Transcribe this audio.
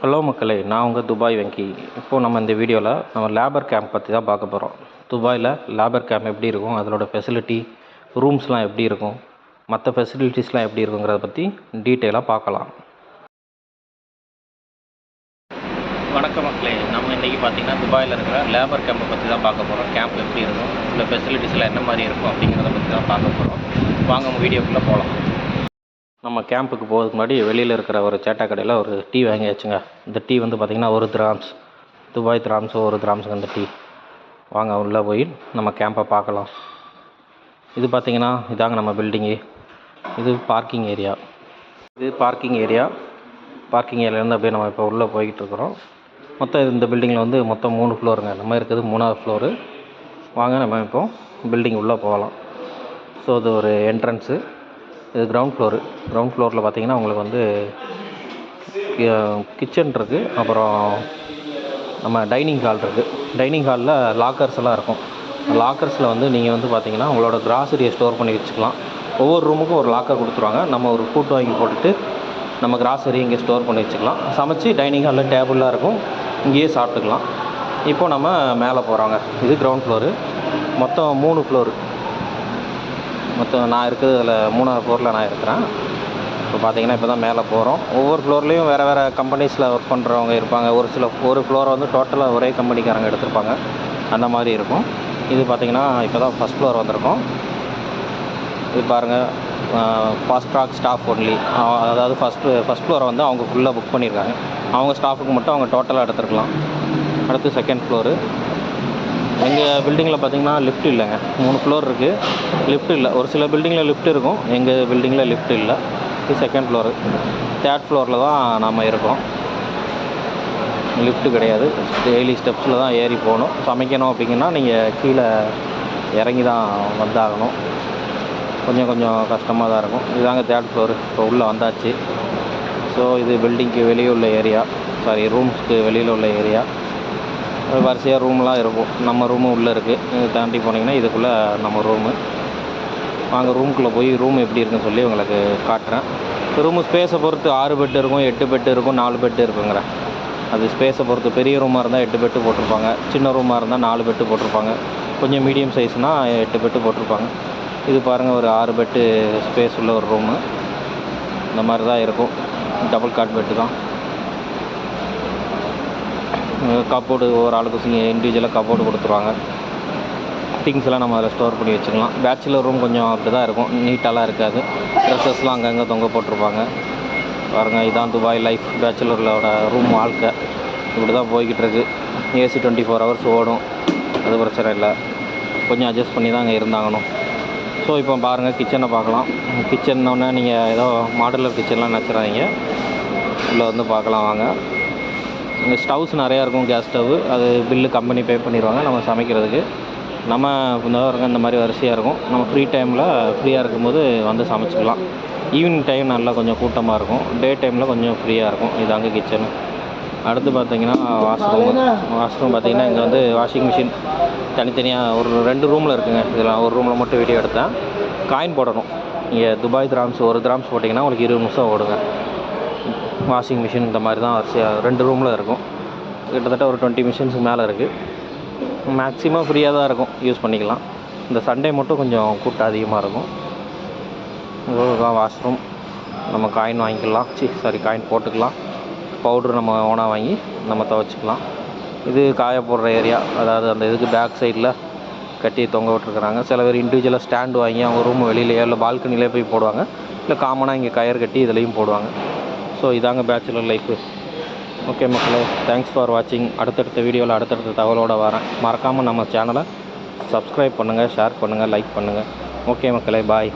Hello மக்களே நான் உங்கள் துபாய் வெங்கி. இப்போது நம்ம இந்த வீடியோவில் நம்ம லேபர் கேம்ப் பற்றி தான் பார்க்க போகிறோம் துபாயில் லேபர் கேம்ப் எப்படி இருக்கும் அதனோட ஃபெசிலிட்டி ரூம்ஸ்லாம் எப்படி இருக்கும் மற்ற ஃபெசிலிட்டிஸ்லாம் எப்படி இருக்குங்கிறத பற்றி டீட்டெயிலாக பார்க்கலாம். வணக்கம் மக்களே நம்ம இன்றைக்கி பார்த்தீங்கன்னா துபாயில் இருக்கிற லேபர் கேம்பை பற்றி தான் பார்க்க போகிறோம் கேம்ப் எப்படி இருக்கும் இந்த ஃபெசிலிட்டிஸ்லாம் என்ன மாதிரி இருக்கும் அப்படிங்கிறத பற்றி தான் பார்க்க போகிறோம் வாங்க வீடியோக்குள்ளே போகலாம் நம்ம கேம்புக்கு போகிறதுக்கு முன்னாடி வெளியில் இருக்கிற ஒரு சேட்டா கடையில் ஒரு டீ வாங்கியாச்சுங்க. இந்த டீ வந்து பார்த்திங்கன்னா ஒரு திராம்ஸ் துபாய் திராம்ஸ் ஒரு திராம்ஸுங்க இந்த டீ. வாங்க உள்ளே போய் நம்ம கேம்பை பார்க்கலாம். இது பார்த்திங்கன்னா இதாங்க நம்ம பில்டிங்கு. இது பார்க்கிங் ஏரியா. இது பார்க்கிங் ஏரியா. பார்க்கிங் ஏரியாலேருந்து அப்படியே நம்ம இப்போ உள்ளே போய்கிட்டு இருக்கிறோம். மொத்தம் இந்த பில்டிங்கில் வந்து மொத்தம் மூணு ஃப்ளோருங்க. நம்ம இருக்கிறது மூணாவது ஃப்ளோரு. வாங்க நம்ம இப்போ பில்டிங் உள்ளே போகலாம். ஸோ இது ஒரு என்ட்ரன்ஸு இது கிரவுண்ட் ஃப்ளோரு கிரவுண்ட் ஃப்ளோரில் பார்த்தீங்கன்னா உங்களுக்கு வந்து கிச்சன் இருக்குது அப்புறம் நம்ம டைனிங் ஹால் இருக்குது டைனிங் ஹாலில் லாக்கர்ஸ் எல்லாம் இருக்கும். லாக்கர்ஸில் வந்து நீங்கள் வந்து பார்த்தீங்கன்னா உங்களோட கிராசரியை ஸ்டோர் பண்ணி வச்சுக்கலாம். ஒவ்வொரு ரூமுக்கும் ஒரு லாக்கர் கொடுத்துருவாங்க. நம்ம ஒரு கூட்டு வாங்கி போட்டுட்டு நம்ம கிராசரி இங்கே ஸ்டோர் பண்ணி வச்சுக்கலாம். சமைச்சு டைனிங் ஹாலில் டேபிளாக இருக்கும். இங்கேயே சாப்பிட்டுக்கலாம். இப்போ நம்ம மேலே போகிறோங்க இது கிரவுண்ட் ஃப்ளோரு மொத்தம் மூணு ஃப்ளோரு மொத்தம் நான் இருக்கிறது அதில் மூணாவது ஃப்ளோரில் நான் இருக்கிறேன். இப்போ பார்த்தீங்கன்னா இப்போ தான் மேலே போகிறோம். ஒவ்வொரு ஃப்ளோர்லேயும் வேறு வேறு கம்பெனிஸில் ஒர்க் பண்ணுறவங்க இருப்பாங்க. ஒரு சில ஒரு ஃப்ளோரை வந்து டோட்டலாக ஒரே கம்பெனிக்காரங்க எடுத்திருப்பாங்க. அந்த மாதிரி இருக்கும். இது பார்த்தீங்கன்னா இப்போ தான் ஃபஸ்ட் ஃப்ளோர் வந்திருக்கோம். இது பாருங்கள் ஃபாஸ்ட் ட்ராக் ஸ்டாஃப் ஒன்லி அதாவது ஃபஸ்ட்டு ஃபஸ்ட் ஃப்ளோரை வந்து அவங்க ஃபுல்லாக புக் பண்ணியிருக்காங்க. அவங்க ஸ்டாஃபுக்கு மட்டும் அவங்க டோட்டலாக எடுத்துருக்கலாம். அடுத்து செகண்ட் ஃப்ளோரு எங்கள் பில்டிங்கில் பார்த்தீங்கன்னா லிஃப்ட் இல்லைங்க. மூணு ஃப்ளோர் இருக்குது லிஃப்ட் இல்லை. ஒரு சில பில்டிங்கில் லிஃப்ட் இருக்கும். எங்கள் பில்டிங்கில் லிஃப்ட் இல்லை. இது செகண்ட் ஃப்ளோரு தேர்ட் ஃப்ளோரில் தான் நாம் இருக்கோம். லிஃப்ட்டு கிடையாது. டெய்லி ஸ்டெப்ஸில் தான் ஏறி போகணும். சமைக்கணும் அப்படிங்கன்னா நீங்கள் கீழே இறங்கி தான் வந்தாகணும். கொஞ்சம் கொஞ்சம் கஷ்டமாக தான் இருக்கும். இதாங்க தேர்ட் ஃப்ளோரு இப்போ உள்ளே வந்தாச்சு. ஸோ இது பில்டிங்க்கு வெளியே உள்ள ஏரியா சாரி ரூம்ஸ்க்கு வெளியில் உள்ள ஏரியா வரிசையாக ரூம்லாம் இருக்கும். நம்ம ரூமும் உள்ளே இருக்குது இது தாண்டி போனீங்கன்னா இதுக்குள்ளே நம்ம ரூமு வாங்க ரூம்குள்ளே போய் ரூம் எப்படி இருக்குன்னு சொல்லி உங்களுக்கு காட்டுறேன். ரூமு ஸ்பேஸை பொறுத்து ஆறு பெட்டு இருக்கும் எட்டு பெட்டு இருக்கும் நாலு பெட்டு இருக்குங்கிற. அது ஸ்பேஸை பொறுத்து பெரிய ரூமாக இருந்தால் எட்டு பெட்டு போட்டிருப்பாங்க. சின்ன ரூமாக இருந்தால் நாலு பெட்டு போட்டிருப்பாங்க. கொஞ்சம் மீடியம் சைஸ்னால் எட்டு பெட்டு போட்டிருப்பாங்க. இது பாருங்கள் ஒரு ஆறு பெட்டு ஸ்பேஸ் உள்ள ஒரு ரூமு இந்த மாதிரி தான் இருக்கும். டபுள் காட் பெட்டு தான். கப்போர்டு ஒவ்வொரு ஆளுக்கு இண்டிவிஜுவலாக கப்போர்டு கொடுத்துருவாங்க. திங்ஸ் எல்லாம் நம்ம அதில் ஸ்டோர் பண்ணி வச்சுக்கலாம். பேச்சுலர் ரூம் கொஞ்சம் அப்படி தான் இருக்கும் நீட்டாலாம் இருக்காது. ட்ரெஸ்ஸஸ்லாம் அங்கங்கே தொங்க போட்டிருப்பாங்க. பாருங்கள் இதான் துபாய் லைஃப் பேச்சுலரோட ரூம் வாழ்க்கை. இப்படி தான் போய்கிட்டு இருக்கு. ஏசி டுவெண்ட்டி ஃபோர் ஹவர்ஸ் ஓடும். அது பிரச்சனை இல்லை. கொஞ்சம் அட்ஜஸ்ட் பண்ணி தான் அங்கே இருந்தாங்கணும் ஸோ இப்போ பாருங்கள் கிச்சனை பார்க்கலாம். கிச்சன்னொன்னே நீங்கள் ஏதோ மாடலர் கிச்சன்லாம் நினச்சிடாதீங்க. உள்ளே வந்து பார்க்கலாம் வாங்க. இங்கே ஸ்டவ்ஸ் நிறையா இருக்கும் கேஸ் ஸ்டவ் அது பில்லு கம்பெனி பே பண்ணிடுவாங்க நம்ம சமைக்கிறதுக்கு. நம்ம இந்த இந்த மாதிரி வரிசையாக இருக்கும். நம்ம ஃப்ரீ டைமில் ஃப்ரீயாக இருக்கும்போது வந்து சமைச்சிக்கலாம். ஈவினிங் டைம் நல்லா கொஞ்சம் கூட்டமாக இருக்கும். டே டைமில் கொஞ்சம் ஃப்ரீயாக இருக்கும். இதாங்க கிச்சனு அடுத்து பார்த்தீங்கன்னா வாஷ்ரூம் வாஷ்ரூம் பார்த்தீங்கன்னா இங்கே வந்து வாஷிங் மிஷின் தனித்தனியாக ஒரு ரெண்டு ரூமில் இருக்குங்க. இதில் ஒரு ரூமில் மட்டும் வீடியோ எடுத்தேன். காயின் போடணும். இங்கே துபாய் திராம்ஸ் ஒரு திராம்ஸ் போட்டிங்கன்னா உங்களுக்கு இருபது நிமிஷம் ஓடுங்க. வாஷிங் மிஷின் இந்த மாதிரி தான் வரிசையாக ரெண்டு ரூமில் இருக்கும். கிட்டத்தட்ட ஒரு டுவெண்ட்டி மிஷின்ஸுக்கு மேலே இருக்குது மேக்ஸிமம் ஃப்ரீயாக தான் இருக்கும். யூஸ் பண்ணிக்கலாம். இந்த சண்டே மட்டும் கொஞ்சம் கூட்டம் அதிகமாக இருக்கும். இதுதான் வாஷ்ரூம் நம்ம காயின் வாங்கிக்கலாம். சி சாரி காயின் போட்டுக்கலாம். பவுட்ரு நம்ம ஓனாக வாங்கி நம்ம துவச்சிக்கலாம். இது காய போடுற ஏரியா அதாவது அந்த இதுக்கு பேக் சைடில் கட்டி தொங்க விட்டுருக்குறாங்க. சில பேர் இண்டிவிஜுவலாக ஸ்டாண்டு வாங்கி அவங்க ரூம் வெளியிலேயோ இல்லை பால்கனிலே போய் போடுவாங்க. இல்லை காமனாக இங்கே கயர் கட்டி இதுலேயும் போடுவாங்க. ஸோ இதாங்க பேச்சுலர் லைஃபு ஓகே மக்களே தேங்க்ஸ் ஃபார் வாட்சிங் அடுத்தடுத்த வீடியோவில் அடுத்தடுத்த தகவலோடு வரேன். மறக்காமல் நம்ம சேனலை சப்ஸ்கிரைப் பண்ணுங்கள் ஷேர் பண்ணுங்கள் லைக் பண்ணுங்கள் ஓகே மக்களே பாய்